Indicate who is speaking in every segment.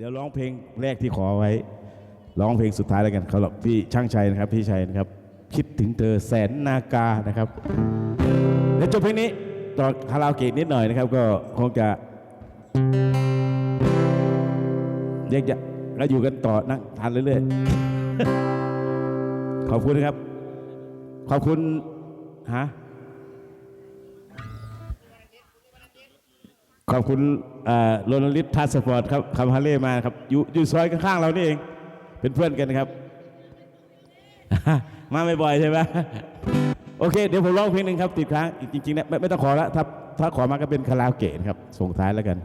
Speaker 1: เดี๋ยวร้องเพลงแรกที่ขอไว้ ร้องเพลงสุดท้ายแล้วกันเขาหรอกพี่ช่างชัยนะครับพี่ชัยนะครับ คิดถึงเธอแสนนากานะครับเดี๋ยวจบเพลงนี้ต่อคาราโอเกะนิดหน่อยนะครับ ก็คงจะเรียกจะเราอยู่กันต่อนั่งทานเรื่อยๆขอบคุณนะครับ ขอบคุณฮะ ขอบคุณโรนัลิสทัสปอร์ตครับคำฮาเล่มาครับอยู่อยู่ซอยข้างๆเรานี่เอง เป็นเพื่อนกันนะครับ มาไม่บ่อยใช่ไหมโอเค เดี๋ยวผมร้องเพลงหนึ่งครับติดค้างจริงๆนะไม่ไม่ต้องขอละถ้าถ้าขอมาก็เป็นคาราโอเกะครับ ส่งท้ายแล้วกัน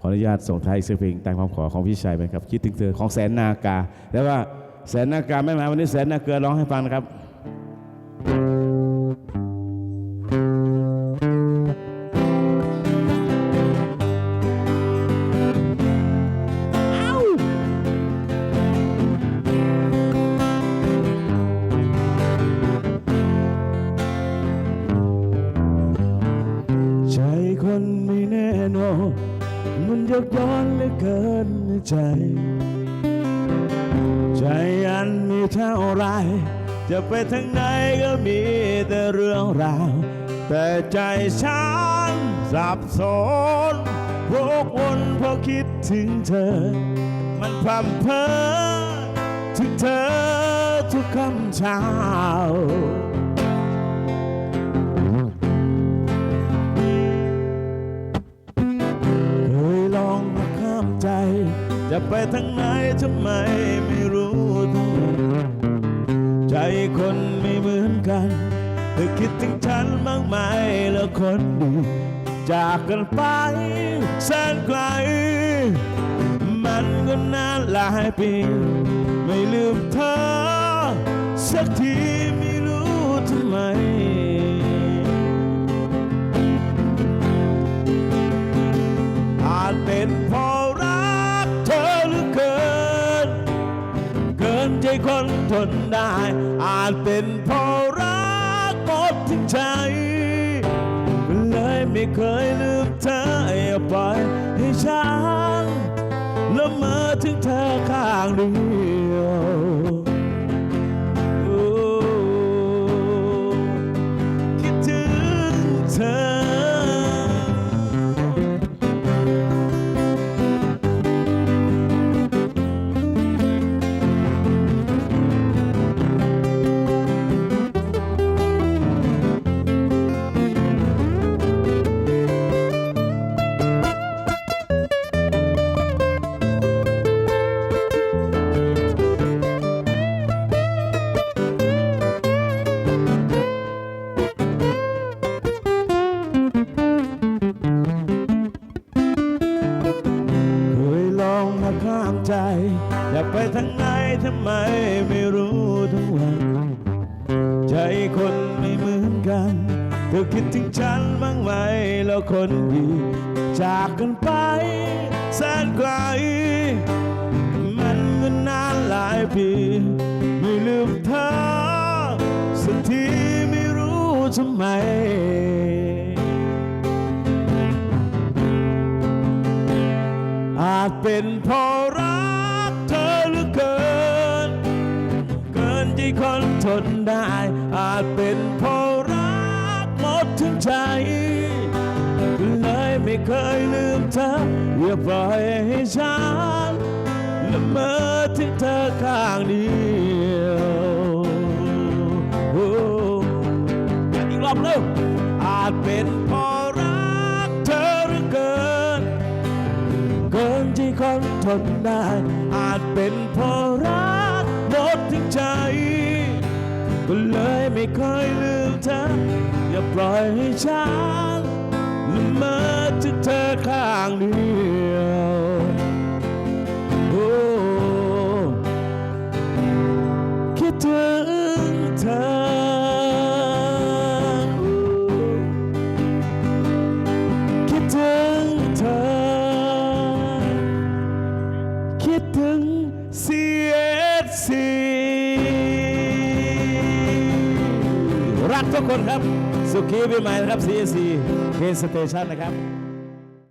Speaker 1: ขออนุญาตส่งท้ายอีกสักเพลงตามความขอของพี่ชัยไปครับ คิดถึงเธอของแสนนากาแต่ว่าแสนนากาไม่มาวันนี้แสนนาเกลือร้องให้ฟังนะครับ ยกย้อนเหลือเกินใจ ใจอันมีเท่าไร จะไปทางไหนก็มีแต่เรื่องราว แต่ใจฉันสับสนโวกวนเพราะคิดถึงเธอ มันพร่ำเพ้อถึงเธอทุกคำเช้า จะไปทางไหนทำไมไม่รู้ทำไมใจคนไม่เหมือนกันเธอคิดถึงฉันบ้างไหมแล้วคนดีจากกันไปแสนไกล มันก็นานหลายปี ไม่ลืมเธอ สักทีไม่รู้ทำไม นได้ อาจเป็นเพราะรักหมดทิ้งใจ เลยไม่เคยลืมเธออย่าปล่อยให้ฉันละเมอถึงเธอข้างเดียว ใจ อยากไปทางไหนทำไมไม่รู้ทั้งวัน ใจคนไม่เหมือนกัน เธอคิดถึงฉันบ้างไหมแล้วคนดี จากกันไปแสนไกลมันก็นานหลายปีไม่ลืมเธอสักทีไม่รู้ทำไมอาจเป็นเพราะรัก นได้ อาจเป็นเพราะรักหมดทั้งใจเลยไม่เคยลืมเธออย่าปล่อยให้ฉันละเมอถึงเธอข้างเดียวอ,อีกรอบเร็วอาจเป็นเพราะรักเธอเหลือเกิน เกินที่คนทนได้ อาจเป็นเพราะรักหมดทั้งใจ ก็เลยไม่เคยลืมเธอ อย่าปล่อยให้ฉันละเมอถึงเธอข้างเดียว ทุกคนครับ สุขีปีใหม่นะครับ CSC เคสเตชันนะครับ